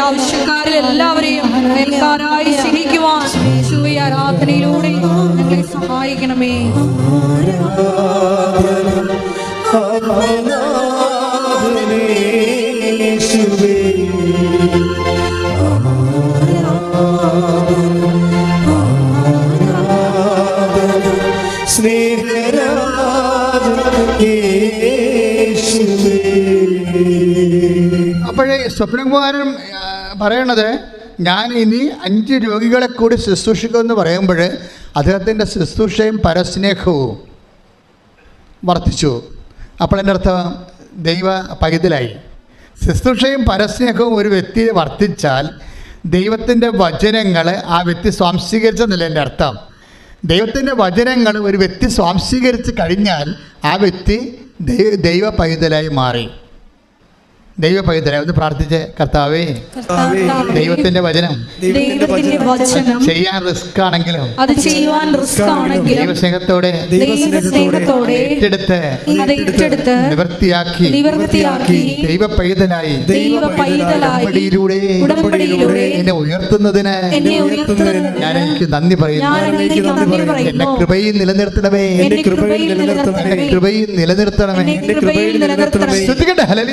ആവശ്യക്കാരിൽ എല്ലാവരെയും അയൽക്കാരായി സ്നേഹിക്കുവാൻ ആരാധനയിലൂടെ സഹായിക്കണമേ. സ്വപ്നകുമാരൻ പറയണത് ഞാൻ ഇനി അഞ്ച് രോഗികളെ കൂടി ശുശ്രൂഷിക്കുമെന്ന് പറയുമ്പോൾ അദ്ദേഹത്തിന്റെ ശുശ്രൂഷയും പരസ്നേഹവും വർദ്ധിച്ചു. അപ്പോൾ എന്റെ അർത്ഥം ദൈവ പൈതലായി. ശുശ്രൂഷയും പരസ്നേഹവും ഒരു വ്യക്തി വർദ്ധിച്ചാൽ ദൈവത്തിന്റെ വചനങ്ങൾ ആ വ്യക്തി സ്വാംശീകരിച്ചെന്നല്ല എന്റെ അർത്ഥം. ദൈവത്തിന്റെ വചനങ്ങൾ ഒരു വ്യക്തി സ്വാംശീകരിച്ച് കഴിഞ്ഞാൽ ആ വ്യക്തി ദൈവ പൈതലായി മാറി. ദൈവ ഒന്ന് പ്രാർത്ഥിച്ച്. കർത്താവേ ദൈവത്തിന്റെ വചനം ചെയ്യാൻ റിസ്ക് ആണെങ്കിലും അത് ചെയ്യുവാൻ റിസ്ക് ആണെങ്കിലും ദൈവസ്നേഹത്തോടെ ദൈവസ്നേഹത്തോടെ ഏറ്റെടുത്ത് നിവൃത്തിയാക്കി നിവർത്തിയാക്കി ദൈവ പൈതലായി ദൈവ പൈതലായി ഉടമ്പടിയിലൂടെ ഉടമ്പടിയിലൂടെ എന്നെ ഉയർത്തുന്നതിന് എന്നെ ഉയർത്തുന്നതിന് ഞാൻ എനിക്ക് നന്ദി പറയുന്നു. എന്നെ പറയുന്നു. കൃപയിൽ നിലനിർത്തണമേ. എന്റെ കൃപയിൽ നിലനിർത്തണമേ. കൃപയിൽ നിലനിർത്തണമേ. കൃപയിൽ നിലനിർത്തണമേ. ശ്രദ്ധിക്കട്ടെ. ഹലലി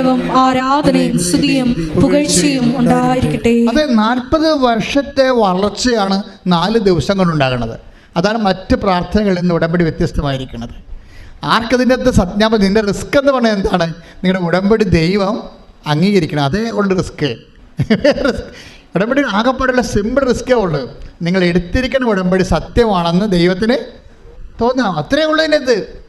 നേരവും ആരാധനയും സ്തുതിയും പുകഴ്ചയും ഉണ്ടായിരിക്കട്ടെ. അത് നാൽപ്പത് വർഷത്തെ വളർച്ചയാണ് നാല് ദിവസം കൊണ്ടുണ്ടാകുന്നത്. അതാണ് മറ്റ് പ്രാർത്ഥനകളിൽ നിന്ന് ഉടമ്പടി വ്യത്യസ്തമായിരിക്കുന്നത്. ആർക്കതിന്റെ അകത്ത് സജ്ഞാപം നിന്റെ റിസ്ക് എന്ന് പറഞ്ഞാൽ എന്താണ്? നിങ്ങളുടെ ഉടമ്പടി ദൈവം അംഗീകരിക്കണം. അതേ ഉള്ള റിസ്ക്. ഉടമ്പടി ആകപ്പാടുള്ള സിമ്പിൾ റിസ്ക്കേ ഉള്ളൂ. നിങ്ങൾ എടുത്തിരിക്കുന്ന ഉടമ്പടി സത്യമാണെന്ന് ദൈവത്തിന് തോന്നണം അത്രേ ഉള്ളതിന്റെ ഇതിനകത്ത്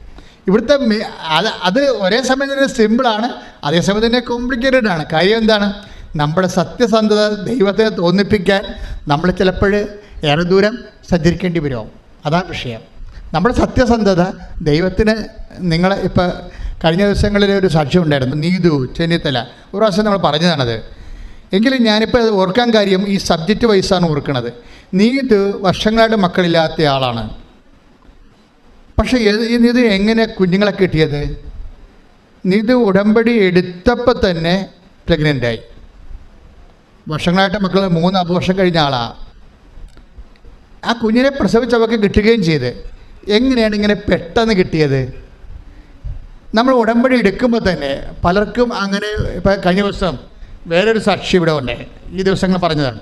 ഇവിടുത്തെ അത് അത് ഒരേ സമയം തന്നെ സിമ്പിളാണ് അതേസമയം തന്നെ കോംപ്ലിക്കേറ്റഡ് ആണ്. കാര്യം എന്താണ്? നമ്മുടെ സത്യസന്ധത ദൈവത്തെ തോന്നിപ്പിക്കാൻ നമ്മൾ ചിലപ്പോൾ ഏറെ ദൂരം സഞ്ചരിക്കേണ്ടി വരും. അതാണ് വിഷയം. നമ്മുടെ സത്യസന്ധത ദൈവത്തിന് നിങ്ങൾ ഇപ്പോൾ കഴിഞ്ഞ ദിവസങ്ങളിൽ ഒരു സാക്ഷ്യം ഉണ്ടായിരുന്നു. നീതു ചെന്നിത്തല. ഒരു പ്രാവശ്യം നമ്മൾ പറഞ്ഞതാണത്. എങ്കിലും ഞാനിപ്പോൾ ഓർക്കാൻ കാര്യം ഈ സബ്ജക്റ്റ് വൈസാണ് ഓർക്കുന്നത്. നീതു വർഷങ്ങളായിട്ട് മക്കളില്ലാത്ത ആളാണ്. പക്ഷേ ഇത് എങ്ങനെ കുഞ്ഞുങ്ങളെ കിട്ടിയത്? നിത് ഉടമ്പടി എടുത്തപ്പോൾ തന്നെ പ്രഗ്നന്റ് ആയി. വർഷങ്ങളായിട്ട് മക്കൾ മൂന്ന് അപവർഷം കഴിഞ്ഞ ആളാണ് ആ കുഞ്ഞിനെ പ്രസവിച്ച് അവർക്ക് കിട്ടുകയും ചെയ്ത്. എങ്ങനെയാണ് ഇങ്ങനെ പെട്ടെന്ന് കിട്ടിയത്? നമ്മൾ ഉടമ്പടി എടുക്കുമ്പോൾ തന്നെ പലർക്കും അങ്ങനെ ഇപ്പം കഴിഞ്ഞ ദിവസം വേറൊരു സാക്ഷി ഇവിടെ ഉണ്ട് ഈ ദിവസങ്ങൾ പറഞ്ഞതാണ്.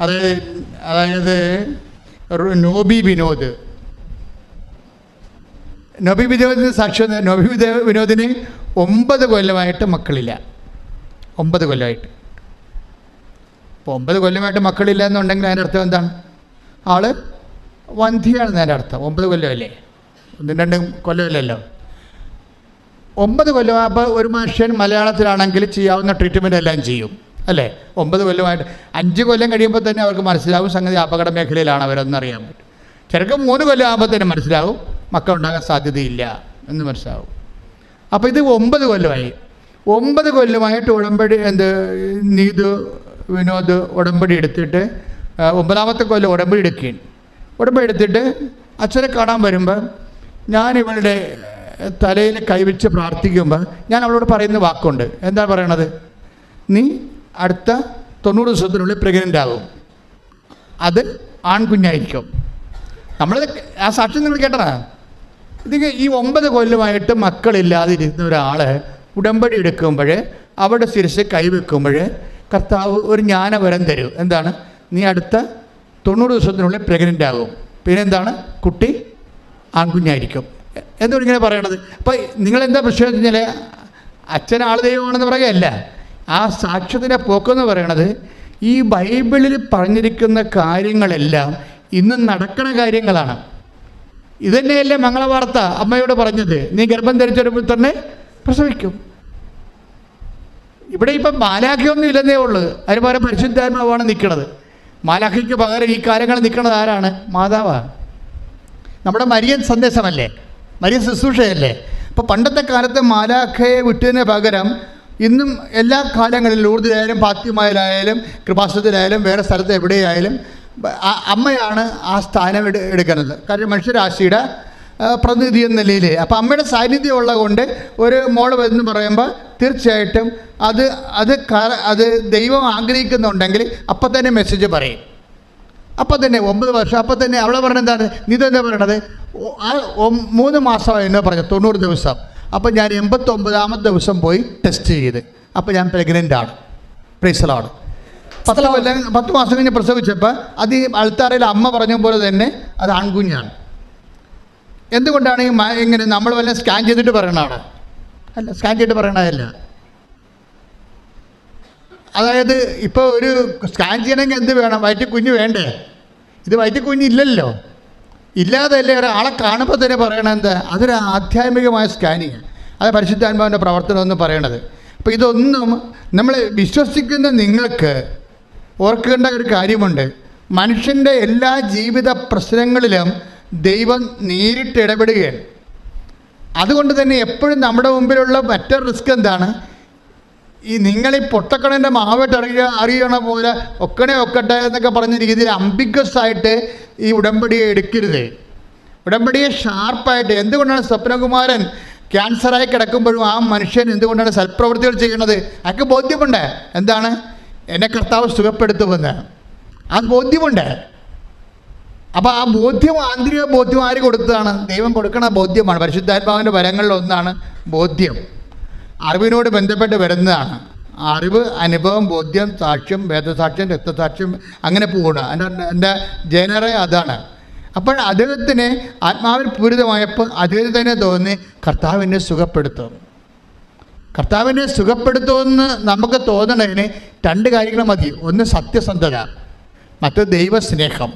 അതായത് അതായത് നോബി വിനോദ്. നബി വിനോദിന് സാക്ഷ്യം നബി വിനോ- വിനോദിന് ഒമ്പത് കൊല്ലമായിട്ട് മക്കളില്ല. ഒമ്പത് കൊല്ലമായിട്ട്. അപ്പോൾ ഒമ്പത് കൊല്ലമായിട്ട് മക്കളില്ല എന്നുണ്ടെങ്കിൽ അതിന്റെ അർത്ഥം എന്താണ്? ആൾ വന്ധിയാണെന്ന് അതിന്റെ അർത്ഥം. ഒമ്പത് കൊല്ലമല്ലേ? ഒന്നും രണ്ടും കൊല്ലമില്ലല്ലോ. ഒമ്പത് കൊല്ലം അപ്പോൾ ഒരു മനുഷ്യൻ മലയാളത്തിലാണെങ്കിൽ ചെയ്യാവുന്ന ട്രീറ്റ്മെന്റ് എല്ലാം ചെയ്യും. അല്ലേ? ഒമ്പത് കൊല്ലമായിട്ട്. അഞ്ച് കൊല്ലം കഴിയുമ്പോൾ തന്നെ അവർക്ക് മനസ്സിലാവും സംഗതി അപകട മേഖലയിലാണ് അവരെന്നറിയാൻ പറ്റും. ചിലർക്ക് മൂന്ന് കൊല്ലം ആകുമ്പോൾ തന്നെ മനസ്സിലാവും മക്കൾ ഉണ്ടാകാൻ സാധ്യതയില്ല എന്ന് മനസ്സിലാവും. അപ്പോൾ ഇത് ഒമ്പത് കൊല്ലമായി. ഒമ്പത് കൊല്ലമായിട്ട് ഉടമ്പടി എന്ത് നീതു വിനോദ് ഉടമ്പടി എടുത്തിട്ട് ഒമ്പതാമത്തെ കൊല്ലം ഉടമ്പടി എടുക്കുകയാണ്. ഉടമ്പടി എടുത്തിട്ട് അച്ഛനെ കാണാൻ വരുമ്പോൾ ഞാൻ ഇവളുടെ തലയിൽ കൈവച്ച് പ്രാർത്ഥിക്കുമ്പോൾ ഞാൻ അവളോട് പറയുന്ന വാക്കുണ്ട്. എന്താ പറയണത്? നീ അടുത്ത തൊണ്ണൂറ് ദിവസത്തിനുള്ളിൽ പ്രഗ്നന്റ് ആകും അത് ആൺകുഞ്ഞായിരിക്കും. നമ്മൾ ആ സാക്ഷ്യം നിങ്ങൾ കേട്ടതാ? ഇത് ഈ ഒമ്പത് കൊല്ലമായിട്ട് മക്കളില്ലാതിരുന്ന ഒരാൾ ഉടമ്പടി എടുക്കുമ്പോൾ അവിടെ ശിരസ് കൈവെക്കുമ്പോൾ കർത്താവ് ഒരു ജ്ഞാനവരം തരും. എന്താണ്? നീ അടുത്ത തൊണ്ണൂറ് ദിവസത്തിനുള്ളിൽ പ്രഗ്നന്റ് ആകും. പിന്നെ എന്താണ് കുട്ടി ആൺകുഞ്ഞായിരിക്കും. എന്തുകൊണ്ട് ഇങ്ങനെ പറയണത്. അപ്പോൾ നിങ്ങളെന്താ പ്രശ്നം എന്ന് വെച്ച് കഴിഞ്ഞാൽ അച്ഛൻ ആൾ ദൈവമാണെന്ന് പറയുകയല്ല. ആ സാക്ഷ്യത്തിന്റെ പോക്കെന്ന് പറയണത് ഈ ബൈബിളിൽ പറഞ്ഞിരിക്കുന്ന കാര്യങ്ങളെല്ലാം ഇന്ന് നടക്കണ കാര്യങ്ങളാണ്. ഇതന്നെയല്ലേ മംഗളവാർത്ത അമ്മയോട് പറഞ്ഞത്. നീ ഗർഭം ധരിച്ച വരുമ്പോൾ തന്നെ പ്രസവിക്കും. ഇവിടെ ഇപ്പം മാലാഖിയൊന്നും ഇല്ലെന്നേ ഉള്ളൂ. അതിന് പകരം പരിശുദ്ധാത്മാവാണ് നിൽക്കുന്നത് മാലാഖയ്ക്ക് പകരം ഈ കാര്യങ്ങൾ നിൽക്കുന്നത് ആരാണ്? മാതാവാണ് നമ്മുടെ മരിയൻ സന്ദേശമല്ലേ? മരിയൻ ശുശ്രൂഷയല്ലേ? അപ്പോൾ പണ്ടത്തെ കാലത്ത് മാലാഖയെ വിട്ടതിന് പകരം ഇന്നും എല്ലാ കാലങ്ങളിലും ലൂർദിലായാലും പാത്യമായാലും കൃപാസത്തിലായാലും വേറെ സ്ഥലത്ത് എവിടെയായാലും അമ്മയാണ് ആ സ്ഥാനം എടു എടുക്കുന്നത്. കാരണം മനുഷ്യരാശിയുടെ പ്രതിനിധി എന്ന നിലയിൽ അപ്പോൾ അമ്മയുടെ സാന്നിധ്യം ഉള്ളത് കൊണ്ട് ഒരു മോൾ എന്ന് പറയുമ്പോൾ തീർച്ചയായിട്ടും അത് അത് അത് ദൈവം ആഗ്രഹിക്കുന്നുണ്ടെങ്കിൽ അപ്പം തന്നെ മെസ്സേജ് പറയും. അപ്പം തന്നെ ഒമ്പത് വർഷം അപ്പം തന്നെ അവളെ പറഞ്ഞത് എന്താണ്? നീ തന്നെ പറയണത്. ആ മൂന്ന് മാസമായി എന്ന് പറഞ്ഞു തൊണ്ണൂറ് ദിവസം. അപ്പം ഞാൻ എൺപത്തൊമ്പതാമത്തെ ദിവസം പോയി ടെസ്റ്റ് ചെയ്ത്. അപ്പം ഞാൻ പ്രഗ്നന്റ് ആണ്. പ്രീസലാണ് പത്ത് കൊല്ലം പത്ത് മാസം കഴിഞ്ഞ് പ്രസവിച്ചപ്പോൾ അത് ഈ അൾത്താറയിൽ അമ്മ പറഞ്ഞ പോലെ തന്നെ അത് ആൺകുഞ്ഞാണ്. എന്തുകൊണ്ടാണ് ഈ ഇങ്ങനെ നമ്മൾ വല്ല സ്കാൻ ചെയ്തിട്ട് പറയണതാണ് അല്ല സ്കാൻ ചെയ്തിട്ട് പറയണതല്ല അതായത് ഇപ്പോൾ ഒരു സ്കാൻ ചെയ്യണമെങ്കിൽ എന്ത് വേണം? വയറ്റിൽ കുഞ്ഞ് വേണ്ടേ? ഇത് വയറ്റിൽ കുഞ്ഞ് ഇല്ലല്ലോ. ഇല്ലാതല്ലേ ഒരാളെ കാണുമ്പോൾ തന്നെ പറയണത് എന്താ? അതൊരു ആധ്യാത്മികമായ സ്കാനിങ് അത് പരിശുദ്ധാത്മാവിന്റെ പ്രവർത്തനം എന്ന് പറയണത്. അപ്പോൾ ഇതൊന്നും നമ്മൾ വിശ്വസിക്കുന്ന നിങ്ങൾക്ക് ഓർക്കേണ്ട ഒരു കാര്യമുണ്ട്. മനുഷ്യന്റെ എല്ലാ ജീവിത പ്രശ്നങ്ങളിലും ദൈവം നേരിട്ട് ഇടപെടുകയാണ്. അതുകൊണ്ട് തന്നെ എപ്പോഴും നമ്മുടെ മുമ്പിലുള്ള മറ്റൊരു റിസ്ക് എന്താണ്? ഈ നിങ്ങൾ ഈ പൊട്ടക്കണന്റെ മാവിട്ട് അറിയ അറിയണ പോലെ ഒക്കണേ ഒക്കട്ടെ എന്നൊക്കെ പറഞ്ഞ രീതിയിൽ അംബിഗസ് ആയിട്ട് ഈ ഉടമ്പടിയെ എടുക്കരുത്. ഉടമ്പടിയെ ഷാർപ്പായിട്ട് എന്തുകൊണ്ടാണ് സ്വപ്നകുമാരൻ ക്യാൻസറായി കിടക്കുമ്പോഴും ആ മനുഷ്യൻ എന്തുകൊണ്ടാണ് സൽപ്രവൃത്തികൾ ചെയ്യുന്നത്? അയാൾക്ക് ബോധ്യമുണ്ട്? എന്താണ്? എന്നെ കർത്താവ് സുഖപ്പെടുത്തുമെന്ന്. ആ ബോധ്യമുണ്ട്. അപ്പോൾ ആ ബോധ്യം ആന്തരിക ബോധ്യം ആര് കൊടുത്തതാണ്? ദൈവം കൊടുക്കണ ബോധ്യമാണ്. പരിശുദ്ധാത്മാവിന്റെ വരങ്ങളിൽ ഒന്നാണ് ബോധ്യം. അറിവിനോട് ബന്ധപ്പെട്ട് വരുന്നതാണ്. അറിവ് അനുഭവം ബോധ്യം സാക്ഷ്യം വേദസാക്ഷ്യം രക്തസാക്ഷ്യം അങ്ങനെ പോകണം എന്റെ എന്റെ ജനറേ അതാണ്. അപ്പോൾ അദ്ദേഹത്തിന് ആത്മാവിൽ പൂരിതമായപ്പോൾ അദ്ദേഹത്തിന് തന്നെ തോന്നി കർത്താവിനെ സുഖപ്പെടുത്തും. കർത്താവിനെ സുഖപ്പെടുത്തുമെന്ന് നമുക്ക് തോന്നണതിന് രണ്ട് കാര്യങ്ങൾ മതി. ഒന്ന് സത്യസന്ധത മറ്റ് ദൈവസ്നേഹം.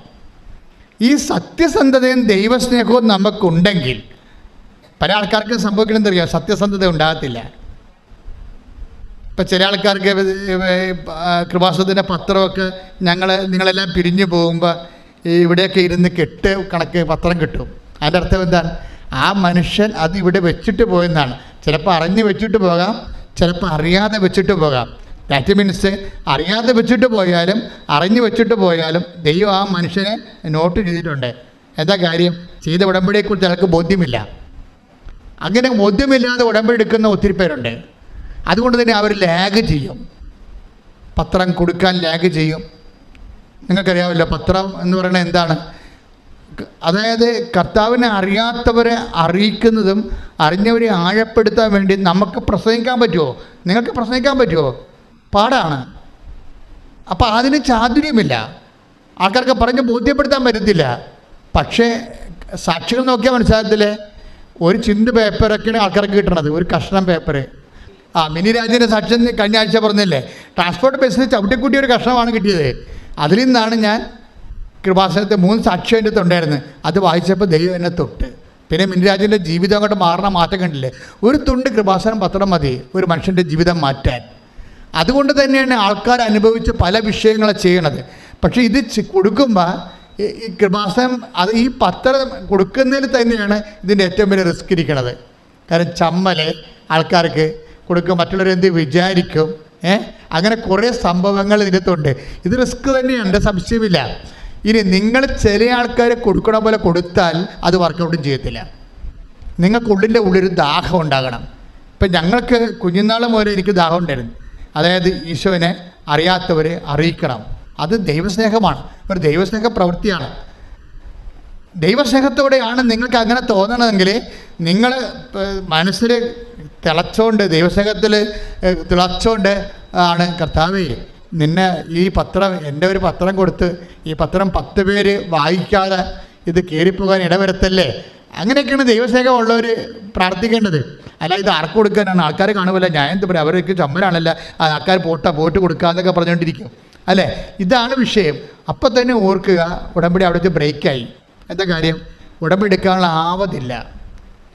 ഈ സത്യസന്ധതയും ദൈവസ്നേഹവും നമുക്കുണ്ടെങ്കിൽ പല ആൾക്കാർക്ക് സംഭവിക്കണമെന്ന് അറിയാം? സത്യസന്ധത ഉണ്ടാകത്തില്ല. ഇപ്പം ചില ആൾക്കാർക്ക് കൃപാസത്തിന്റെ പത്രമൊക്കെ ഞങ്ങൾ നിങ്ങളെല്ലാം പിരിഞ്ഞു പോകുമ്പോൾ ഇവിടെയൊക്കെ ഇരുന്ന് കെട്ട് കണക്ക് പത്രം കിട്ടും. അതിന്റെ അർത്ഥം എന്താണ്? ആ മനുഷ്യൻ അത് ഇവിടെ വെച്ചിട്ട് പോയെന്നാണ്. ചിലപ്പോൾ അറിഞ്ഞ് വെച്ചിട്ട് പോകാം ചിലപ്പോൾ അറിയാതെ വെച്ചിട്ട് പോകാം. ദാറ്റ് മീൻസ് അറിയാതെ വെച്ചിട്ട് പോയാലും അറിഞ്ഞ് വെച്ചിട്ട് പോയാലും ദൈവം ആ മനുഷ്യനെ നോട്ട് ചെയ്തിട്ടുണ്ട്. എന്താ കാര്യം? ചെയ്ത ഉടമ്പടിയെക്കുറിച്ച് അയാൾക്ക് ബോധ്യമില്ല. അങ്ങനെ ബോധ്യമില്ലാതെ ഉടമ്പടി എടുക്കുന്ന ഒത്തിരി പേരുണ്ട്. അതുകൊണ്ട് തന്നെ അവർ ലാഗ് ചെയ്യും. പത്രം കൊടുക്കാൻ ലാഗ് ചെയ്യും. നിങ്ങൾക്കറിയാമല്ലോ പത്രം എന്ന് പറയുന്നത് എന്താണ്? അതായത് കർത്താവിനെ അറിയാത്തവരെ അറിയിക്കുന്നതും അറിഞ്ഞവരെ ആഴപ്പെടുത്താൻ വേണ്ടി നമുക്ക് പ്രസംഗിക്കാൻ പറ്റുമോ? നിങ്ങൾക്ക് പ്രസംഗിക്കാൻ പറ്റുമോ? പാടാണ്. അപ്പോൾ അതിന് ചാതുര്യമില്ല. ആൾക്കാർക്ക് പറഞ്ഞ് ബോധ്യപ്പെടുത്താൻ പറ്റത്തില്ല. പക്ഷേ സാക്ഷികൾ നോക്കിയാൽ മനസ്സിലാകത്തില്ലേ? ഒരു ചിന്ത് പേപ്പറൊക്കെയാണ് ആൾക്കാർക്ക് കിട്ടണത്. ഒരു കഷ്ണം പേപ്പർ ആ മിനി രാജേന്റെ സാക്ഷ്യം കഴിഞ്ഞ ആഴ്ച പറഞ്ഞില്ലേ? ട്രാൻസ്പോർട്ട് ബസ്സിന് ചവിട്ടിക്കൂട്ടിയ ഒരു കഷ്ണമാണ് കിട്ടിയത്. അതിൽ നിന്നാണ് ഞാൻ കൃപാസനത്തെ മൂന്ന് സാക്ഷ്യം എന്റെ തൊണ്ടായിരുന്നു അത് വായിച്ചപ്പോൾ ദൈവം എന്നെ തൊട്ട്. പിന്നെ മിനിരാജിന്റെ ജീവിതം അങ്ങോട്ട് മാറണ മാറ്റം കണ്ടില്ലേ? ഒരു തുണ്ട് കൃപാസനം പത്രം മതി ഒരു മനുഷ്യന്റെ ജീവിതം മാറ്റാൻ. അതുകൊണ്ട് തന്നെയാണ് ആൾക്കാർ അനുഭവിച്ച് പല വിഷയങ്ങളെ ചെയ്യണത്. പക്ഷേ ഇത് കൊടുക്കുമ്പോൾ ഈ കൃപാസനം അത് ഈ പത്രം കൊടുക്കുന്നതിൽ തന്നെയാണ് ഇതിന്റെ ഏറ്റവും വലിയ റിസ്ക് ഇരിക്കണത്. കാരണം ചമ്മൽ ആൾക്കാർക്ക് കൊടുക്കും മറ്റുള്ളവരെന്ത് വിചാരിക്കും ഏഹ് അങ്ങനെ കുറേ സംഭവങ്ങൾ ഇതിനകത്തുണ്ട്. ഇത് റിസ്ക് തന്നെയാണ് സംശയമില്ല ഇനി നിങ്ങൾ ചില ആൾക്കാരെ കൊടുക്കണ പോലെ കൊടുത്താൽ അത് വർക്കൗട്ടും ചെയ്യത്തില്ല. നിങ്ങൾക്കുള്ളിന്റെ ഉള്ളിൽ ദാഹം ഉണ്ടാകണം. ഇപ്പം ഞങ്ങൾക്ക് കുഞ്ഞുനാൾ മുതൽ എനിക്ക് ദാഹം ഉണ്ടായിരുന്നു. അതായത് ഈശോനെ അറിയാത്തവരെ അറിയിക്കണം. അത് ദൈവസ്നേഹമാണ്. ഒരു ദൈവസ്നേഹ പ്രവൃത്തിയാണ്. ദൈവസ്നേഹത്തോടെയാണ് നിങ്ങൾക്ക് അങ്ങനെ തോന്നണമെങ്കിൽ നിങ്ങൾ മനസ്സിൽ തിളച്ചോണ്ട് ദൈവസ്നേഹത്തിൽ തിളച്ചോണ്ട് ആണ് കർത്താവേ. നിന്നെ ഈ പത്രം എന്റെ ഒരു പത്രം കൊടുത്ത് ഈ പത്രം പത്ത് പേര് വായിക്കാതെ ഇത് കയറിപ്പോകാൻ ഇടവരുത്തല്ലേ? അങ്ങനെയൊക്കെയാണ് ദൈവസ്നേഹമുള്ളവർ പ്രാർത്ഥിക്കേണ്ടത്. അല്ല ഇത് ആർക്ക് കൊടുക്കാനാണ്? ആൾക്കാർ കാണുമല്ല. ഞാൻ എന്ത് പറയും? അവർക്ക് ചമ്മലാണല്ല. ആൾക്കാർ പോട്ട പോയിട്ട് കൊടുക്കാന്നൊക്കെ പറഞ്ഞുകൊണ്ടിരിക്കും. അല്ലേ? ഇതാണ് വിഷയം. അപ്പം തന്നെ ഓർക്കുക ഉടമ്പടി അവിടെ വെച്ച് ബ്രേക്കായി. എന്താ കാര്യം? ഉടമ്പടി എടുക്കാനുള്ള ആവതില്ല.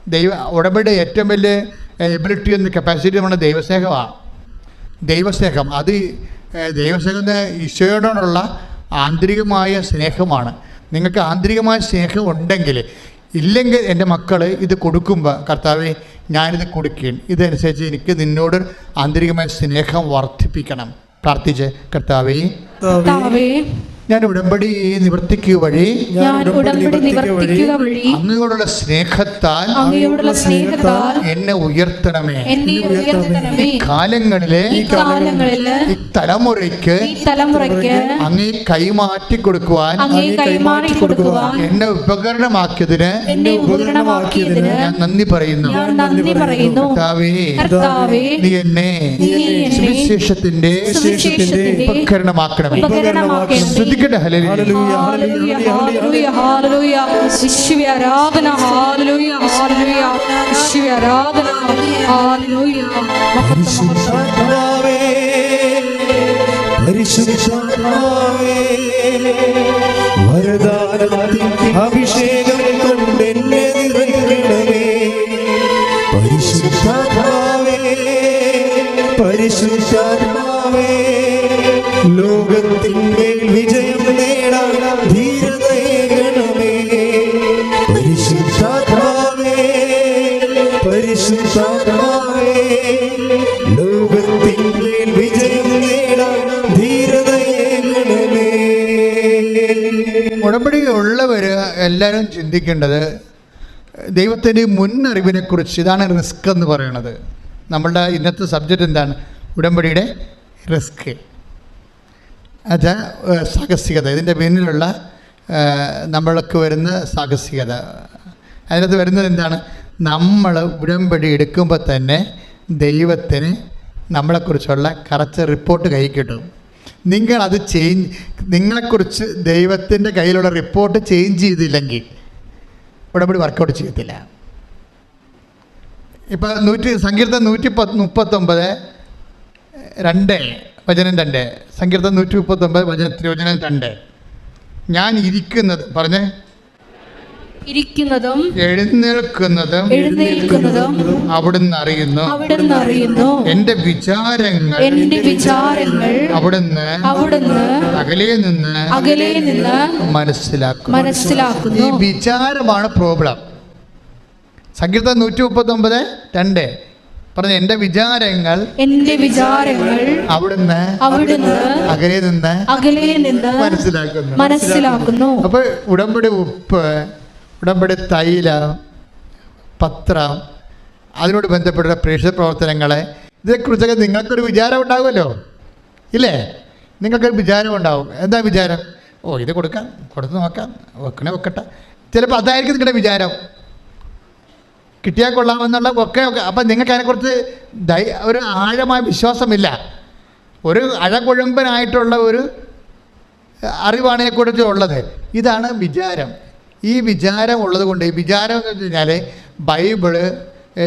ദൈവ ഉടമ്പടി ഏറ്റവും വലിയ എബിലിറ്റി എന്ന കപ്പാസിറ്റി നമ്മുടെ ദൈവസ്നേഹമാണ് ദൈവസ്നേഹം. അത് ഏഹ്, ദൈവസ്നേഹം എന്ന് ഈശോയോടുള്ള ആന്തരികമായ സ്നേഹമാണ്. നിങ്ങൾക്ക് ആന്തരികമായ സ്നേഹം ഉണ്ടെങ്കിൽ ഇല്ലെങ്കിൽ എന്റെ മക്കൾ ഇത് കൊടുക്കുമ്പോൾ കർത്താവെ ഞാനിത് കൊടുക്കുകയും ഇതനുസരിച്ച് എനിക്ക് നിന്നോട് ആന്തരികമായ സ്നേഹം വർദ്ധിപ്പിക്കണം. പ്രാർത്ഥിച്ച് കർത്താവേ ഞാൻ ഉടമ്പടി നിവർത്തിക്കുക വഴി ഞാൻ ഉടമ്പടി നിവർത്തിക്കുക വഴി അങ്ങയോടുള്ള സ്നേഹത്താൽ അങ്ങയോടുള്ള സ്നേഹത്താൽ എന്നെ ഉയർത്തണമേ. എന്നെ ഉയർത്തണമേ. കാലങ്ങളിലെ ഈ കാലങ്ങളിൽ ഈ തലമുറയ്ക്ക് ഈ തലമുറയ്ക്ക് അങ്ങേ കൈമാറ്റി കൊടുക്കുവാൻ അങ്ങേ കൈമാറ്റി കൊടുക്കുവാൻ എന്നെ ഉപകരണമാക്കിയതിന് എന്നെ ഉപകരണമാക്കിയതിന് ഞാൻ നന്ദി പറയുന്നു. ഞാൻ നന്ദി പറയുന്നു. കർത്താവേ കർത്താവേ നീ എന്നെ നീ എന്നെ സുവിശേഷത്തിന്റെ സുവിശേഷത്തിന്റെ ഉപകരണമാക്കണമേ. ഉപകരണമാക്കണമേ. ശ്രദ്ധിക്കട്ടെ ഹല്ലേലൂയ. പരിശുദ്ധാത്മാവേ ലോകത്തിന്മേൽ വിജയം നേടാൻ എല്ലാവരും ചിന്തിക്കേണ്ടത് ദൈവത്തിന്റെ മുന്നറിവിനെക്കുറിച്ച് ഇതാണ് റിസ്ക് എന്ന് പറയുന്നത് നമ്മളുടെ ഇന്നത്തെ സബ്ജക്റ്റ് എന്താണ്? ഉടമ്പടിയുടെ റിസ്ക്. അത് സാഹസികത. ഇതിന്റെ പിന്നിലുള്ള നമ്മൾക്ക് വരുന്ന സാഹസികത. അതിനകത്ത് വരുന്നത് എന്താണ്? നമ്മൾ ഉടമ്പടി എടുക്കുമ്പോൾ തന്നെ ദൈവത്തിന് നമ്മളെക്കുറിച്ചുള്ള കറക്റ്റ് റിപ്പോർട്ട് കൈ കിട്ടും. നിങ്ങളത് ചേഞ്ച് നിങ്ങളെക്കുറിച്ച് ദൈവത്തിന്റെ കയ്യിലുള്ള റിപ്പോർട്ട് ചേഞ്ച് ചെയ്തില്ലെങ്കിൽ ഉടമ്പടി വർക്കൗട്ട് ചെയ്യത്തില്ല. ഇപ്പം നൂറ്റി സങ്കീർത്തം നൂറ്റി പത്ത് മുപ്പത്തൊമ്പത് രണ്ട് വചനം രണ്ട്. സങ്കീർത്തം നൂറ്റി മുപ്പത്തൊമ്പത് വചന തിരുവചനം രണ്ട്. ഞാൻ ഇരിക്കുന്നത് പറഞ്ഞേ? ഇരിക്കുന്നതും എഴുന്നേൽക്കുന്നതും എഴുന്നേൽക്കുന്നതും അവിടുന്ന് അറിയുന്നു. അവിടുന്ന് അറിയുന്നു. എന്റെ വിചാരങ്ങൾ എന്റെ വിചാരങ്ങൾ അവിടുന്ന് അവിടുന്ന് അകലെ നിന്ന് അകലെ നിന്ന് മനസ്സിലാക്കും ഈ മനസ്സിലാക്കുന്നു വിചാരമാണ് പ്രോബ്ലം. സംഗീതം നൂറ്റി മുപ്പത്തി ഒമ്പത് രണ്ട്. പറഞ്ഞ എന്റെ വിചാരങ്ങൾ എന്റെ വിചാരങ്ങൾ അവിടുന്ന് അവിടുന്ന് അകലെ നിന്ന് അകലെ നിന്ന് മനസ്സിലാക്കുന്നു. മനസ്സിലാക്കുന്നു. അപ്പൊ ഉടമ്പടി ഉപ്പ് ഉടമ്പടി തൈല പത്രം അതിനോട് ബന്ധപ്പെട്ട പ്രേക്ഷിത പ്രവർത്തനങ്ങളെ ഇതേക്കുറിച്ചൊക്കെ നിങ്ങൾക്കൊരു വിചാരം ഉണ്ടാകുമല്ലോ ഇല്ലേ? നിങ്ങൾക്കൊരു വിചാരം ഉണ്ടാവും. എന്താ വിചാരം? ഓ ഇത് കൊടുക്കാം. കൊടുത്ത് നോക്കാം. വെക്കണേ വെക്കട്ടെ. ചിലപ്പോൾ അതായിരിക്കും നിങ്ങളുടെ വിചാരം. കിട്ടിയാൽ കൊള്ളാമെന്നുള്ള ഒക്കെ ഒക്കെ അപ്പം നിങ്ങൾക്ക് അതിനെക്കുറിച്ച് ദൈ ഒരു ആഴമായ വിശ്വാസമില്ല. ഒരു അഴകുഴമ്പനായിട്ടുള്ള ഒരു അറിവാണ് ഇതിനെക്കുറിച്ച് ഉള്ളത് ഇതാണ് വിചാരം. ഈ വിചാരം ഉള്ളത് കൊണ്ട് ഈ വിചാരം എന്ന് വെച്ച് കഴിഞ്ഞാൽ ബൈബിൾ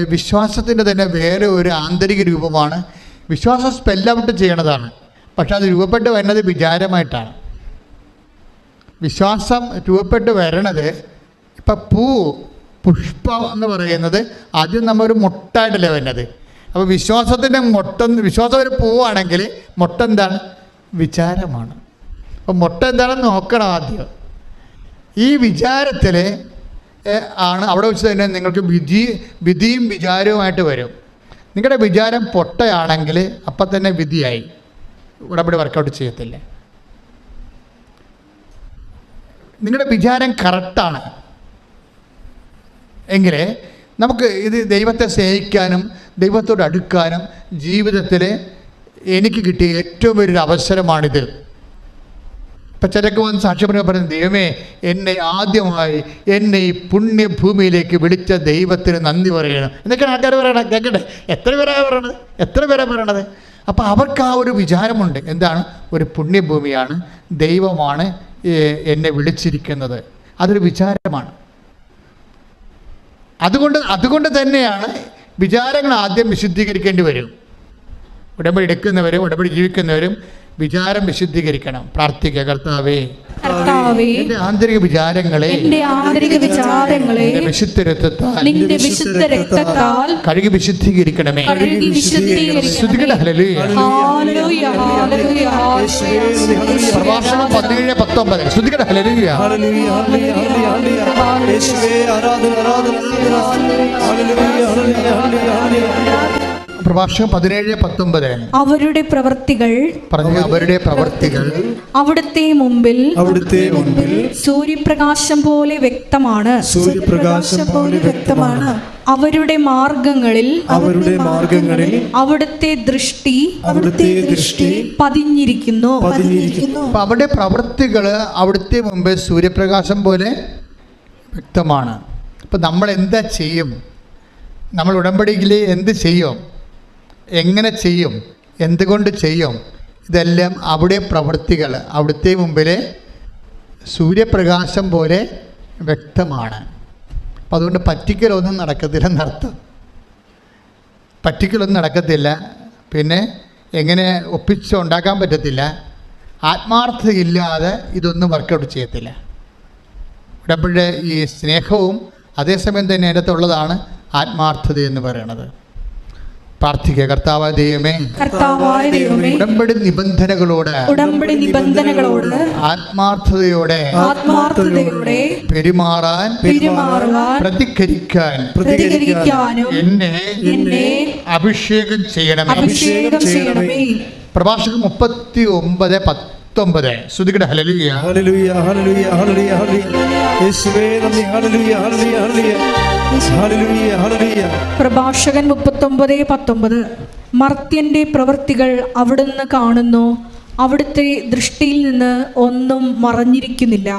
വിശ്വാസത്തിന്റെ തന്നെ വേറെ ഒരു ആന്തരിക രൂപമാണ്. വിശ്വാസം സ്പെൽ ഔട്ട് ചെയ്യണതാണ്. പക്ഷെ അത് രൂപപ്പെട്ട് വരുന്നത് വിചാരമായിട്ടാണ്. വിശ്വാസം രൂപപ്പെട്ട് വരണത് ഇപ്പം പൂ പുഷ്പം എന്ന് പറയുന്നത് ആദ്യം നമ്മളൊരു മുട്ടായിട്ടല്ലേ വരുന്നത്. അപ്പോൾ വിശ്വാസത്തിന്റെ മുട്ട വിശ്വാസം ഒരു പൂവാണെങ്കിൽ മുട്ട എന്താണ്? വിചാരമാണ്. അപ്പോൾ മുട്ട എന്താണെന്ന് നോക്കണം ആദ്യം. ഈ വിചാരത്തിൽ ആണ് അവിടെ വെച്ച് തന്നെ നിങ്ങൾക്ക് വിധി വിധിയും വിചാരവുമായിട്ട് വരും. നിങ്ങളുടെ വിചാരം പൊട്ടയാണെങ്കിൽ അപ്പം തന്നെ വിധിയായി. ഉടമ്പടി വർക്കൗട്ട് ചെയ്യത്തില്ല? നിങ്ങളുടെ വിചാരം കറക്റ്റാണ് എങ്കിൽ നമുക്ക് ഇത് ദൈവത്തെ സ്നേഹിക്കാനും ദൈവത്തോട് അടുക്കാനും ജീവിതത്തിൽ എനിക്ക് കിട്ടിയ ഏറ്റവും വലിയൊരു അവസരമാണിത്. ഇപ്പം ചിലക്ക് വന്ന് സാക്ഷ്യപ്പെടുക പറയുന്നത് ദൈവമേ എന്നെ ആദ്യമായി എന്നെ ഈ പുണ്യഭൂമിയിലേക്ക് വിളിച്ച ദൈവത്തിന് നന്ദി പറയണം. എന്നൊക്കെയാണ് ആൾക്കാർ പറയണത്? കേൾക്കട്ടെ എത്ര പേരാണ് പറയണത്? എത്ര പേരാണ് പറയണത്? അപ്പോൾ അവർക്ക് ആ ഒരു വിചാരമുണ്ട്. എന്താണ്? ഒരു പുണ്യഭൂമിയാണ്. ദൈവമാണ് എന്നെ വിളിച്ചിരിക്കുന്നത്. അതൊരു വിചാരമാണ്. അതുകൊണ്ട് അതുകൊണ്ട് തന്നെയാണ് വിചാരങ്ങൾ ആദ്യം വിശുദ്ധീകരിക്കേണ്ടി വരും. ഉടമ്പടി എടുക്കുന്നവരും ഉടമ്പടി ജീവിക്കുന്നവരും വിചാരം വിശുദ്ധീകരിക്കണം. പ്രാർത്ഥിക്കുക കർത്താവേ. ആന്തരിക വിചാരങ്ങളെ എന്റെ ആന്തരിക വിചാരങ്ങളെ നിന്റെ വിശുദ്ധ രക്തത്താൽ നിന്റെ വിശുദ്ധ രക്തത്താൽ കഴുകി വിശുദ്ധീകരിക്കണമേ. കഴുകി. പ്രഭാഷണം പതിനേഴ് പത്തൊമ്പത്. ശ്രുതികട ഹല്ലേലൂയ. ഹല്ലേലൂയ, ഹല്ലേലൂയ, ഹല്ലേലൂയ, ആരാധന ആരാധന ആരാധന, ആരാധന, ആരാധന. പ്രഭാഷണം പതിനേഴ് പത്തൊമ്പത്. അവരുടെ പ്രവർത്തികൾ പറഞ്ഞു അവരുടെ പ്രവർത്തികൾ അവിടുത്തെ മുമ്പിൽ അവിടുത്തെ മുമ്പിൽ സൂര്യപ്രകാശം പോലെ വ്യക്തമാണ്. സൂര്യപ്രകാശം പോലെ വ്യക്തമാണ്. അവരുടെ മാർഗങ്ങളിൽ അവരുടെ മാർഗങ്ങളിൽ അവിടുത്തെ ദൃഷ്ടി അവിടുത്തെ ദൃഷ്ടി പതിഞ്ഞിരിക്കുന്നു. അവിടെ പ്രവൃത്തികൾ അവിടുത്തെ മുമ്പ് സൂര്യപ്രകാശം പോലെ വ്യക്തമാണ്. അപ്പം നമ്മൾ എന്താ ചെയ്യും? നമ്മൾ ഉടമ്പടിയിൽ എന്ത് ചെയ്യും? എങ്ങനെ ചെയ്യും? എന്തുകൊണ്ട് ചെയ്യും? ഇതെല്ലാം അവിടെ പ്രവൃത്തികൾ അവിടുത്തെ മുമ്പിൽ സൂര്യപ്രകാശം പോലെ വ്യക്തമാണ്. അപ്പം അതുകൊണ്ട് പറ്റിക്കലൊന്നും നടക്കത്തില്ലെന്നർത്ഥം പറ്റിക്കലൊന്നും നടക്കത്തില്ല. പിന്നെ എങ്ങനെ ഒപ്പിച്ച് ഉണ്ടാക്കാൻ പറ്റത്തില്ല. ആത്മാർത്ഥതയില്ലാതെ ഇതൊന്നും വർക്കൗട്ട് ചെയ്യത്തില്ല. ഉടമ്പടി ഈ സ്നേഹവും അതേസമയം തന്നെ അതിനകത്തുള്ളതാണ് ആത്മാർത്ഥത എന്ന് പറയുന്നത്. പ്രാർത്ഥിക്കുക കർത്താവ് ദൈവമേ കർത്താവായ ദൈവമേ ഉടമ്പടി നിബന്ധനകളോട് ഉടമ്പടി നിബന്ധനകളോട് ആത്മാർത്ഥതയോടെ ആത്മാർത്ഥതയോടെ പെരുമാറാൻ പെരുമാറുവാൻ പ്രതികരിക്കാൻ പ്രതികരിക്കാനും എന്നെ എന്നെ അഭിഷേകം ചെയ്യണമേ. അഭിഷേകം ചെയ്യണമേ. പ്രഭാഷകൻ മുപ്പത്തി ഒമ്പത് പത്തൊമ്പത്. ശ്രുതികട ഹലലിയ. ഹല്ലേലൂയ, ഹല്ലേലൂയ. പ്രഭാഷകൻ മുപ്പത്തൊമ്പത് പത്തൊമ്പത്. മർത്യന്റെ പ്രവൃത്തികൾ അവിടുന്ന് കാണുന്നു. അവിടുത്തെ ദൃഷ്ടിയിൽ നിന്ന് ഒന്നും മറഞ്ഞിരിക്കുന്നില്ല.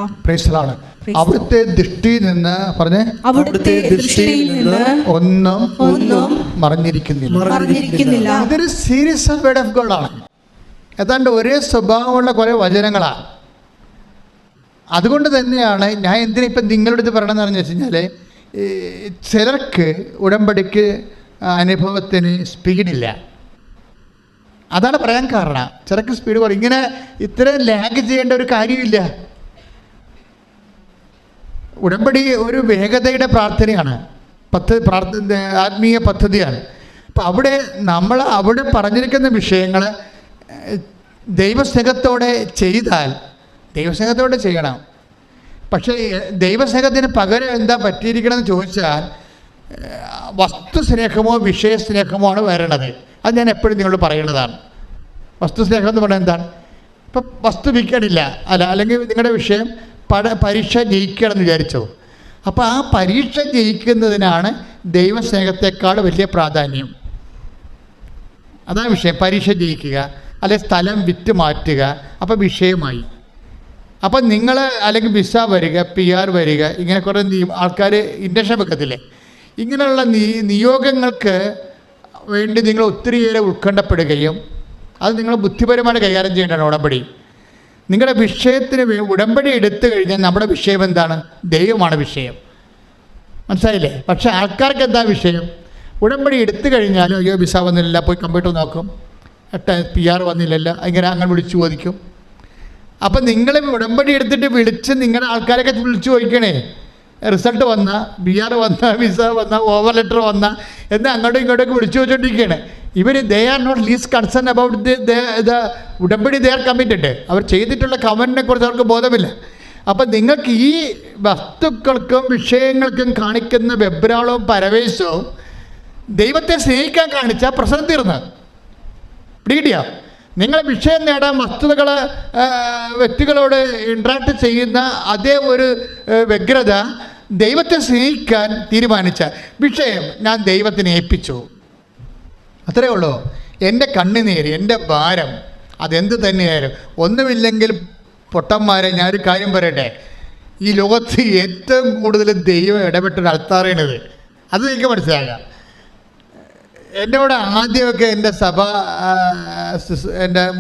അവിടുത്തെ ദൃഷ്ടിയിൽ നിന്ന് പറഞ്ഞേ? അവിടുത്തെ ദൃഷ്ടിയിൽ നിന്ന് ഒന്നും ഒന്നും മറഞ്ഞിരിക്കുന്നില്ല. മറഞ്ഞിരിക്കുന്നില്ല. ഇതൊരു സീരിയസ് വേർഡ് ഓഫ് ഗോഡാണ് ഏതാണ്ട് ഒരേ സ്വഭാവമുള്ള കുറേ വചനങ്ങളാണ് അതുകൊണ്ട് തന്നെയാണ് ഞാൻ എന്തിനാ ഇപ്പം നിങ്ങളുടെ ഇത് പറയണമെന്ന് പറഞ്ഞു വെച്ച് കഴിഞ്ഞാൽ ചിലർക്ക് ഉടമ്പടിക്ക് അനുഭവത്തിന് സ്പീഡില്ല അതാണ് പറയാൻ കാരണം. ചിലർക്ക് സ്പീഡ് കുറയും. ഇങ്ങനെ ഇത്രയും ലാഗ് ചെയ്യേണ്ട ഒരു കാര്യമില്ല. ഉടമ്പടി ഒരു വേഗതയുടെ പ്രാർത്ഥനയാണ്. പദ്ധതി പ്രാർത്ഥ ആത്മീയ പദ്ധതിയാണ്. അപ്പം അവിടെ നമ്മൾ അവിടെ പറഞ്ഞിരിക്കുന്ന വിഷയങ്ങൾ ദൈവസ്നേഹത്തോടെ ചെയ്താൽ ദൈവസ്നേഹത്തോടെ ചെയ്യണം. പക്ഷേ ദൈവസ്നേഹത്തിന് പകരം എന്താ പറ്റിയിരിക്കണമെന്ന് ചോദിച്ചാൽ വസ്തുസ്നേഹമോ വിഷയസ്നേഹമോ ആണ് വരണത് അത് ഞാൻ എപ്പോഴും നിങ്ങളോട് പറയുന്നതാണ്. വസ്തുസ്നേഹം എന്ന് പറഞ്ഞാൽ എന്താണ്? ഇപ്പം വസ്തു വിൽക്കണില്ല അല്ല അല്ലെങ്കിൽ നിങ്ങളുടെ വിഷയം പട പരീക്ഷ ജയിക്കണം എന്ന് വിചാരിച്ചോ. അപ്പോൾ ആ പരീക്ഷ ജയിക്കുന്നതിനാണ് ദൈവസ്നേഹത്തെക്കാൾ വലിയ പ്രാധാന്യം. അതാണ് വിഷയം. പരീക്ഷ ജയിക്കുക. അല്ലെ സ്ഥലം വിറ്റ് മാറ്റുക. അപ്പോൾ വിഷയമായി. അപ്പം നിങ്ങൾ അല്ലെങ്കിൽ വിസ വരിക പി ആർ വരിക ഇങ്ങനെ കുറേ ആൾക്കാർ ഇൻഡക്ഷൻ വെക്കത്തില്ലേ? ഇങ്ങനെയുള്ള നീ നിയോഗങ്ങൾക്ക് വേണ്ടി നിങ്ങൾ ഒത്തിരിയേറെ ഉത്കണ്ഠപ്പെടുകയും അത് നിങ്ങൾ ബുദ്ധിപരമായിട്ട് കൈകാര്യം ചെയ്യേണ്ടതാണ് ഉടമ്പടി. നിങ്ങളുടെ വിഷയത്തിന് ഉടമ്പടി എടുത്തു കഴിഞ്ഞാൽ നമ്മുടെ വിഷയം എന്താണ്? ദൈവമാണ് വിഷയം. മനസ്സിലായില്ലേ? പക്ഷേ ആൾക്കാർക്ക് എന്താ വിഷയം? ഉടമ്പടി എടുത്തു കഴിഞ്ഞാലും അയ്യോ വിസ വന്നില്ല പോയി കമ്പ്യൂട്ടർ നോക്കും. പി ആർ വന്നില്ലല്ല. ഇങ്ങനെ അങ്ങനെ വിളിച്ചു ചോദിക്കും. അപ്പം നിങ്ങൾ ഉടമ്പടി എടുത്തിട്ട് വിളിച്ച് നിങ്ങളുടെ ആൾക്കാരൊക്കെ വിളിച്ചു ചോദിക്കണേ. റിസൾട്ട് വന്ന ബി ആർ വന്ന വിസ വന്ന ഓവർ ലെറ്റർ വന്ന എന്ന് അങ്ങോട്ടും ഇങ്ങോട്ടൊക്കെ വിളിച്ചു വെച്ചുകൊണ്ടിരിക്കുകയാണ് ഇവർ they are not least concern about the the ഉടമ്പടി ദേ ആർ കമ്മിറ്റഡ് അവർ ചെയ്തിട്ടുള്ള കമന്റിനെ കുറിച്ച് അവർക്ക് ബോധമില്ല. അപ്പം നിങ്ങൾക്ക് ഈ വസ്തുക്കൾക്കും വിഷയങ്ങൾക്കും കാണിക്കുന്ന വെബ്രാളവും പരവേശവും ദൈവത്തെ സ്നേഹിക്കാൻ കാണിച്ച പ്രശ്നം തീർന്ന്. പിടികിട്ടിയ നിങ്ങളെ വിഷയം നേടാൻ വസ്തുതകൾ വ്യക്തികളോട് ഇൻട്രാക്ട് ചെയ്യുന്ന അതേ ഒരു വ്യഗ്രത ദൈവത്തെ സ്നേഹിക്കാൻ തീരുമാനിച്ച വിഷയം ഞാൻ ദൈവത്തിന് ഏൽപ്പിച്ചു. അത്രേ ഉള്ളൂ. എന്റെ കണ്ണുനീര് എന്റെ ഭാരം അതെന്ത് തന്നെയായാലും. ഒന്നുമില്ലെങ്കിൽ പൊട്ടന്മാരെ ഞാനൊരു കാര്യം പറയട്ടെ. ഈ ലോകത്ത് ഏറ്റവും കൂടുതൽ ദൈവം ഇടപെട്ടൊരു അൾത്താറാണിത്. അത് നിങ്ങൾക്ക് മനസ്സിലാകാം എന്നോട് ആദ്യമൊക്കെ എന്റെ സഭ എന്റെ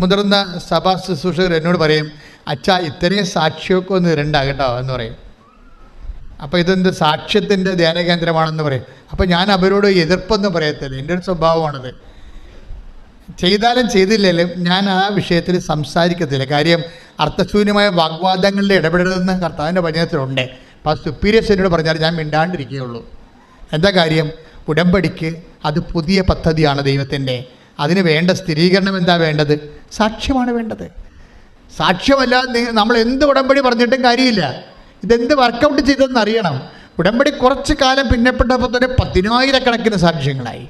മുതിർന്ന സഭാ ശുശ്രൂഷകർ എന്നോട് പറയും അച്ഛാ ഇത്രയും സാക്ഷിയൊക്കെ ഒന്ന് ഇരണ്ട കേട്ടോ എന്ന് പറയും. അപ്പോൾ ഇതെന്ത് സാക്ഷ്യത്തിന്റെ ധ്യാന കേന്ദ്രമാണെന്ന് പറയും. അപ്പോൾ ഞാൻ അവരോട് എതിർപ്പൊന്നും പറയത്തില്ല എന്റെ ഒരു സ്വഭാവമാണത്. ചെയ്താലും ചെയ്തില്ലെങ്കിലും ഞാൻ ആ വിഷയത്തിൽ സംസാരിക്കത്തില്ല. കാര്യം അർത്ഥശൂന്യമായ വാഗ്വാദങ്ങളിൽ ഇടപെടരുതെന്ന് കർത്താവിന്റെ വചനത്തിലുണ്ട്. അപ്പോൾ ആ സുപ്പീരിയസ് എന്നോട് പറഞ്ഞാൽ ഞാൻ മിണ്ടാണ്ടിരിക്കുകയുള്ളൂ. എന്താ കാര്യം? ഉടമ്പടിക്ക് അത് പുതിയ പദ്ധതിയാണ് ദൈവത്തിന്റെ. അതിന് വേണ്ട സ്ഥിരീകരണം എന്താ വേണ്ടത്? സാക്ഷ്യമാണ് വേണ്ടത്. സാക്ഷ്യമല്ല നമ്മൾ എന്ത് ഉടമ്പടി പറഞ്ഞിട്ടും കാര്യമില്ല. ഇതെന്ത് വർക്കൗട്ട് ചെയ്തതെന്ന് അറിയണം. ഉടമ്പടി കുറച്ച് കാലം പിന്നെപ്പെട്ടപ്പോൾ തന്നെ പതിനായിരക്കണക്കിന് സാക്ഷ്യങ്ങളായി.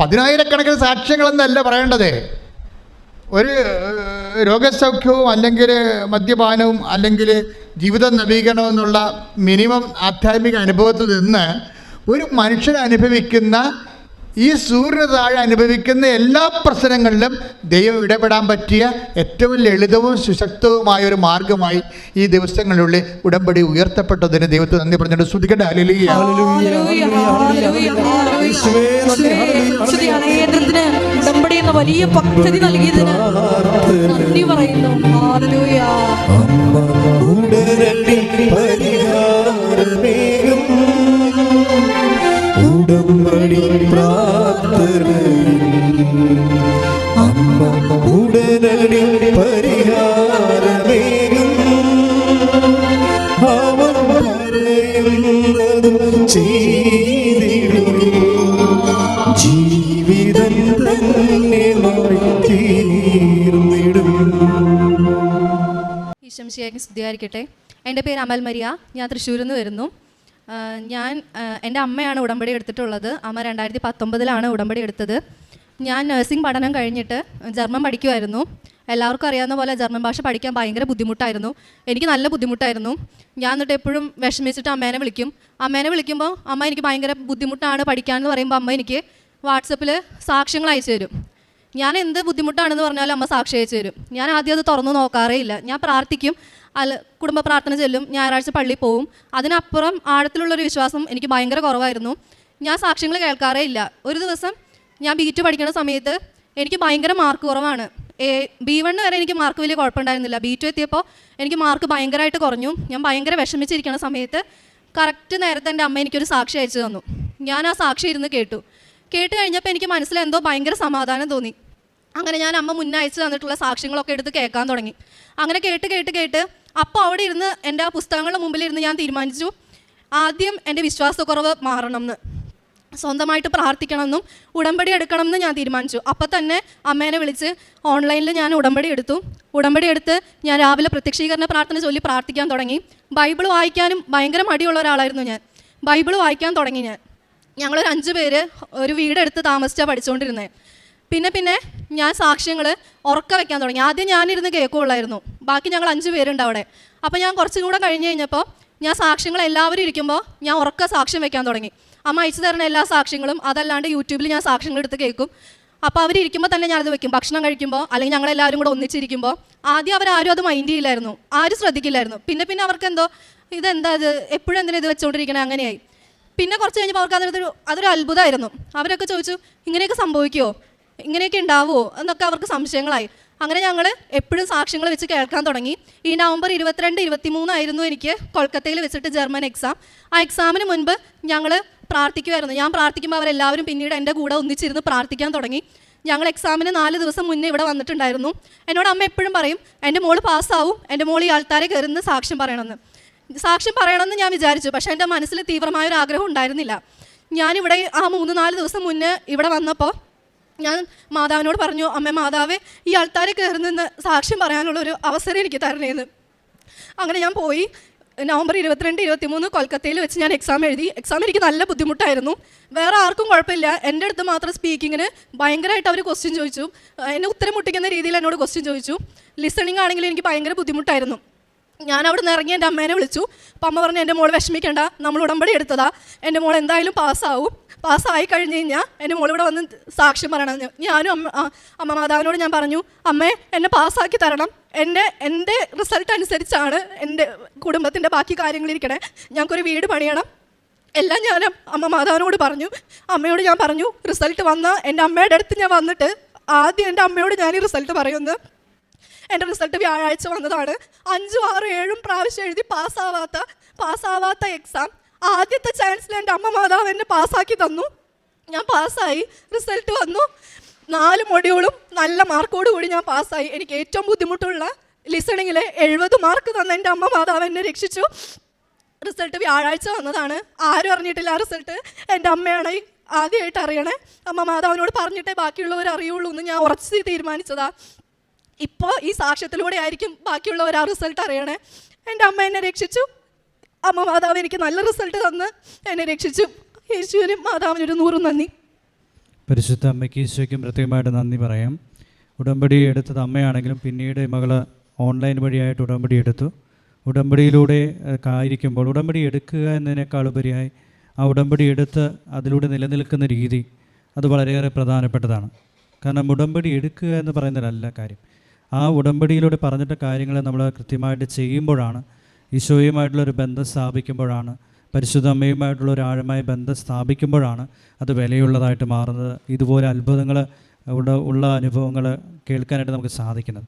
പതിനായിരക്കണക്കിന് സാക്ഷ്യങ്ങളെന്നല്ല പറയേണ്ടത്. ഒരു രോഗസൗഖ്യവും അല്ലെങ്കിൽ മദ്യപാനവും അല്ലെങ്കിൽ ജീവിത നവീകരണമെന്നുള്ള മിനിമം ആധ്യാത്മിക അനുഭവത്തിൽ നിന്ന് ഒരു മനുഷ്യൻ അനുഭവിക്കുന്ന ഈ സൂര്യന് താഴെ അനുഭവിക്കുന്ന എല്ലാ പ്രശ്നങ്ങളിലും ദൈവം ഇടപെടാൻ പറ്റിയ ഏറ്റവും ലളിതവും സുശക്തവുമായ ഒരു മാർഗമായി ഈ ദിവസങ്ങളിലുള്ളിൽ ഉടമ്പടി ഉയർത്തപ്പെട്ടതിന് ദൈവത്തെ നന്ദി പറഞ്ഞിട്ട് ശ്രദ്ധിക്കേണ്ട നേതൃത്വത്തിന് ഉടമ്പടി എന്ന വലിയ പദ്ധതി നൽകിയതിന് നന്ദി പറയുന്നു. ഹല്ലേലൂയ. സ്തുതിയായിരിക്കട്ടെ. എന്റെ പേര് അമൽ മരിയ ഞാൻ തൃശ്ശൂരിൽ നിന്ന് വരുന്നു. ഞാൻ എന്റെ അമ്മയാണ് ഉടമ്പടി എടുത്തിട്ടുള്ളത്. അമ്മ രണ്ടായിരത്തി പത്തൊമ്പതിലാണ് ഉടമ്പടി എടുത്തത്. ഞാൻ നഴ്സിംഗ് പഠനം കഴിഞ്ഞിട്ട് ജർമ്മൻ പഠിക്കുമായിരുന്നു എല്ലാവർക്കും അറിയാവുന്ന പോലെ ജർമ്മൻ ഭാഷ പഠിക്കാൻ ഭയങ്കര ബുദ്ധിമുട്ടായിരുന്നു. എനിക്ക് നല്ല ബുദ്ധിമുട്ടായിരുന്നു. ഞാൻ എന്നിട്ട് എപ്പോഴും വിഷമിച്ചിട്ട് അമ്മേനെ വിളിക്കും. അമ്മേനെ വിളിക്കുമ്പോൾ അമ്മ എനിക്ക് ഭയങ്കര ബുദ്ധിമുട്ടാണ് പഠിക്കാനെന്ന് പറയുമ്പോൾ അമ്മ എനിക്ക് വാട്സപ്പിൽ സാക്ഷ്യങ്ങൾ അയച്ചു തരും. ഞാൻ എന്ത് ബുദ്ധിമുട്ടാണെന്ന് പറഞ്ഞാലും അമ്മ സാക്ഷി അയച്ചു തരും. ഞാൻ ആദ്യം അത് തുറന്നു നോക്കാറേ ഇല്ല. ഞാൻ പ്രാർത്ഥിക്കും. അല്ല കുടുംബ പ്രാർത്ഥന ചെല്ലും ഞായറാഴ്ച പള്ളിയിൽ പോവും. അതിനപ്പുറം ആഴത്തിലുള്ളൊരു വിശ്വാസം എനിക്ക് ഭയങ്കര കുറവായിരുന്നു. ഞാൻ സാക്ഷ്യങ്ങൾ കേൾക്കാറേ ഇല്ല. ഒരു ദിവസം ഞാൻ ബി ടു പഠിക്കുന്ന സമയത്ത് എനിക്ക് ഭയങ്കര മാർക്ക് കുറവാണ്. എ ബി വണ്ണ് വരെ എനിക്ക് മാർക്ക് വലിയ കുഴപ്പമുണ്ടായിരുന്നില്ല. ബി ടു എത്തിയപ്പോൾ എനിക്ക് മാർക്ക് ഭയങ്കരമായിട്ട് കുറഞ്ഞു. ഞാൻ ഭയങ്കര വിഷമിച്ചിരിക്കുന്ന സമയത്ത് കറക്റ്റ് നേരത്തെ എന്റെ അമ്മ എനിക്കൊരു സാക്ഷി അയച്ചു തന്നു. ഞാൻ ആ സാക്ഷി ഇരുന്ന് കേട്ടു. കേട്ട് കഴിഞ്ഞപ്പോൾ എനിക്ക് മനസ്സിൽ എന്തോ ഭയങ്കര സമാധാനം തോന്നി. അങ്ങനെ ഞാൻ അമ്മ മുന്നേ അയച്ചു തന്നിട്ടുള്ള സാക്ഷ്യങ്ങളൊക്കെ എടുത്ത് കേൾക്കാൻ തുടങ്ങി. അങ്ങനെ കേട്ട് കേട്ട് കേട്ട് അപ്പോൾ അവിടെ ഇരുന്ന് എന്റെ ആ പുസ്തകങ്ങളുടെ മുമ്പിലിരുന്ന് ഞാൻ തീരുമാനിച്ചു ആദ്യം എന്റെ വിശ്വാസക്കുറവ് മാറണം എന്ന് സ്വന്തമായിട്ട് പ്രാർത്ഥിക്കണമെന്നും ഉടമ്പടി എടുക്കണമെന്ന് ഞാൻ തീരുമാനിച്ചു. അപ്പോൾ തന്നെ അമ്മേനെ വിളിച്ച് ഓൺലൈനിൽ ഞാൻ ഉടമ്പടി എടുത്തു. ഉടമ്പടി എടുത്ത് ഞാൻ രാവിലെ പ്രത്യക്ഷീകരണ പ്രാർത്ഥന ചൊല്ലി പ്രാർത്ഥിക്കാൻ തുടങ്ങി. ബൈബിൾ വായിക്കാനും ഭയങ്കര മടിയുള്ള ഒരാളായിരുന്നു ഞാൻ. ബൈബിൾ വായിക്കാൻ തുടങ്ങി ഞാൻ. ഞങ്ങളൊരു അഞ്ച് പേര് ഒരു വീടെടുത്ത് താമസിച്ചാണ് പഠിച്ചുകൊണ്ടിരുന്നത് പിന്നെ പിന്നെ ഞാൻ സാക്ഷ്യങ്ങൾ ഉറക്ക വെക്കാൻ തുടങ്ങി. ആദ്യം ഞാനിരുന്ന് കേൾക്കുള്ളായിരുന്നു ബാക്കി ഞങ്ങൾ അഞ്ച് പേരുണ്ട് അവിടെ. അപ്പോൾ ഞാൻ കുറച്ചും കൂടെ കഴിഞ്ഞ് കഴിഞ്ഞപ്പോൾ ഞാൻ സാക്ഷ്യങ്ങൾ എല്ലാവരും ഇരിക്കുമ്പോൾ ഞാൻ ഉറക്ക സാക്ഷ്യം വെക്കാൻ തുടങ്ങി. അമ്മ അയച്ചു തരുന്ന എല്ലാ സാക്ഷ്യങ്ങളും അതല്ലാണ്ട് യൂട്യൂബിൽ ഞാൻ സാക്ഷ്യങ്ങൾ എടുത്ത് കേൾക്കും. അപ്പോൾ അവരിയ്ക്കുമ്പോൾ തന്നെ ഞാനത് വെക്കും. ഭക്ഷണം കഴിക്കുമ്പോൾ അല്ലെങ്കിൽ ഞങ്ങളെല്ലാവരും കൂടെ ഒന്നിച്ചിരിക്കുമ്പോൾ ആദ്യം അവരാരും അത് മൈൻഡ് ചെയ്യില്ലായിരുന്നു ആരും ശ്രദ്ധിക്കില്ലായിരുന്നു. പിന്നെ പിന്നെ അവർക്ക് എന്തോ ഇതെന്താ ഇത്? എപ്പോഴും എന്തിനാ ഇത് വെച്ചുകൊണ്ടിരിക്കണേ അങ്ങനെയായി. പിന്നെ കുറച്ച് കഴിഞ്ഞപ്പോൾ അവർക്ക് അതൊരു അതൊരു അത്ഭുതമായിരുന്നു അവരൊക്കെ ചോദിച്ചു ഇങ്ങനെയൊക്കെ സംഭവിക്കുമോ ഇങ്ങനെയൊക്കെ ഉണ്ടാവുമോ എന്നൊക്കെ അവർക്ക് സംശയങ്ങളായി. അങ്ങനെ ഞങ്ങൾ എപ്പോഴും സാക്ഷ്യങ്ങൾ വെച്ച് കേൾക്കാൻ തുടങ്ങി. ഈ നവംബർ ഇരുപത്തിരണ്ട് ഇരുപത്തിമൂന്നായിരുന്നു എനിക്ക് കൊൽക്കത്തയിൽ വെച്ചിട്ട് ജർമ്മൻ എക്സാം ആ എക്സാമിന് മുൻപ് ഞങ്ങൾ പ്രാർത്ഥിക്കുമായിരുന്നു ഞാൻ പ്രാർത്ഥിക്കുമ്പോൾ അവരെല്ലാവരും പിന്നീട് എന്റെ കൂടെ ഒന്നിച്ചിരുന്ന് പ്രാർത്ഥിക്കാൻ തുടങ്ങി. ഞങ്ങൾ എക്സാമിന് നാല് ദിവസം മുന്നേ ഇവിടെ വന്നിട്ടുണ്ടായിരുന്നു. എന്നോട് അമ്മ എപ്പോഴും പറയും എന്റെ മോൾ പാസ്സാവും എന്റെ മോൾ ഈ ആൾക്കാരെ കയറുന്ന സാക്ഷ്യം പറയണമെന്ന്. സാക്ഷ്യം പറയണമെന്ന് ഞാൻ വിചാരിച്ചു പക്ഷേ എന്റെ മനസ്സിൽ തീവ്രമായൊരു ആഗ്രഹം ഉണ്ടായിരുന്നില്ല. ഞാനിവിടെ ആ മൂന്ന് നാല് ദിവസം മുന്നേ ഇവിടെ വന്നപ്പോൾ ഞാൻ മാതാവിനോട് പറഞ്ഞു അമ്മ മാതാവേ ഈ ആൾക്കാരെ കയറി നിന്ന് സാക്ഷ്യം പറയാനുള്ള ഒരു അവസരം എനിക്ക് തരണേന്ന്. അങ്ങനെ ഞാൻ പോയി. നവംബർ ഇരുപത്തിരണ്ട് ഇരുപത്തിമൂന്ന് കൊൽക്കത്തയിൽ വെച്ച് ഞാൻ എക്സാം എഴുതി. എക്സാം എനിക്ക് നല്ല ബുദ്ധിമുട്ടായിരുന്നു. വേറെ ആർക്കും കുഴപ്പമില്ല. എന്റെ അടുത്ത് മാത്രം സ്പീക്കിങ്ങിന് ഭയങ്കരമായിട്ട് അവർ ക്വസ്റ്റ്യൻ ചോദിച്ചു. എന്നെ ഉത്തരം മുട്ടിക്കുന്ന രീതിയിൽ എന്നോട് ക്വസ്റ്റ്യൻ ചോദിച്ചു. ലിസണിങ് ആണെങ്കിൽ എനിക്ക് ഭയങ്കര ബുദ്ധിമുട്ടായിരുന്നു. ഞാൻ അവിടെ നിന്ന് ഇറങ്ങി എന്റെ അമ്മേനെ വിളിച്ചു. അപ്പം അമ്മ പറഞ്ഞു എന്റെ മോൾ വിഷമിക്കേണ്ട നമ്മൾ ഉടമ്പടി എടുത്തതാ. എന്റെ മോൾ എന്തായാലും പാസ്സാവും. പാസ്സായി കഴിഞ്ഞ് കഴിഞ്ഞാൽ എന്റെ മോൾ ഇവിടെ വന്ന് സാക്ഷ്യം പറയണം. ഞാനും അമ്മ അമ്മ മാതാവിനോട് ഞാൻ പറഞ്ഞു അമ്മേ എന്നെ പാസ്സാക്കി തരണം. എന്റെ എന്റെ റിസൾട്ട് അനുസരിച്ചാണ് എന്റെ കുടുംബത്തിന്റെ ബാക്കി കാര്യങ്ങളിരിക്കണേ ഞങ്ങൾക്കൊരു വീട് പണിയണം. എല്ലാം ഞാൻ അമ്മ മാതാവിനോട് പറഞ്ഞു. അമ്മയോട് ഞാൻ പറഞ്ഞു റിസൾട്ട് വന്ന എന്റെ അമ്മയുടെ അടുത്ത് ഞാൻ വന്നിട്ട് ആദ്യം എന്റെ അമ്മയോട് ഞാൻ ഈ റിസൾട്ട് പറയുന്നത് എന്റെ റിസൾട്ട് വ്യാഴാഴ്ച വന്നതാണ്. അഞ്ചും ആറും ഏഴും പ്രാവശ്യം എഴുതി പാസ്സാവാത്ത പാസ്സാവാത്ത എക്സാം ആദ്യത്തെ ചാൻസിൽ എന്റെ അമ്മ മാതാവ് എന്നെ പാസ്സാക്കി തന്നു. ഞാൻ പാസ്സായി. റിസൾട്ട് വന്നു. നാല് മൊഡ്യൂളും നല്ല മാർക്കോട് കൂടി ഞാൻ പാസ്സായി. എനിക്ക് ഏറ്റവും ബുദ്ധിമുട്ടുള്ള ലിസണിങ്ങിൽ എഴുപത് മാർക്ക് തന്ന എന്റെ അമ്മ മാതാവ് എന്നെ രക്ഷിച്ചു. റിസൾട്ട് വ്യാഴാഴ്ച വന്നതാണ്. ആരും അറിഞ്ഞിട്ടില്ല ആ റിസൾട്ട് എന്റെ അമ്മയാണ് ആദ്യമായിട്ട് അറിയണേ. അമ്മ മാതാവിനോട് പറഞ്ഞിട്ടേ ബാക്കിയുള്ളവർ അറിയുള്ളൂ എന്ന് ഞാൻ ഉറച്ച് തീരുമാനിച്ചതാ. ഇപ്പോൾ ഈ സാക്ഷ്യത്തിലൂടെ ആയിരിക്കും ബാക്കിയുള്ളവർ ആ റിസൾട്ട് അറിയണേ. എന്റെ അമ്മ എന്നെ രക്ഷിച്ചു. അമ്മ മാതാവ് എനിക്ക് നല്ല റിസൾട്ട് തന്ന്. എന്നെ രക്ഷിച്ചു. യേശുവിനും മാതാവിനൊരു നൂറ് നന്ദി. പരിശുദ്ധ അമ്മയ്ക്ക് ഈശോയ്ക്കും പ്രത്യേകമായിട്ട് നന്ദി പറയാം. ഉടമ്പടി എടുത്തത് അമ്മയാണെങ്കിലും പിന്നീട് മകൾ ഓൺലൈൻ വഴിയായിട്ട് ഉടമ്പടി എടുത്തു. ഉടമ്പടിയിലൂടെ ആയിരിക്കുമ്പോൾ ഉടമ്പടി എടുക്കുക എന്നതിനേക്കാൾ ഉപരിയായി ആ ഉടമ്പടി എടുത്ത് അതിലൂടെ നിലനിൽക്കുന്ന രീതി അത് വളരെയേറെ പ്രധാനപ്പെട്ടതാണ്. കാരണം ഉടമ്പടി എടുക്കുക എന്ന് പറയുന്നതല്ല കാര്യം. ആ ഉടമ്പടിയിലൂടെ പറഞ്ഞിട്ട കാര്യങ്ങൾ നമ്മൾ കൃത്യമായിട്ട് ചെയ്യുമ്പോഴാണ് ഈശോയുമായിട്ടുള്ള ഒരു ബന്ധം സ്ഥാപിക്കുമ്പോഴാണ് പരിശുദ്ധ അമ്മയുമായിട്ടുള്ള ഒരു ആഴമായ ബന്ധം സ്ഥാപിക്കുമ്പോഴാണ് അത് വിലയുള്ളതായിട്ട് മാറുന്നത്. ഇതുപോലെ അത്ഭുതങ്ങൾ ഉള്ള അനുഭവങ്ങൾ കേൾക്കാനായിട്ട് നമുക്ക് സാധിക്കുന്നത്.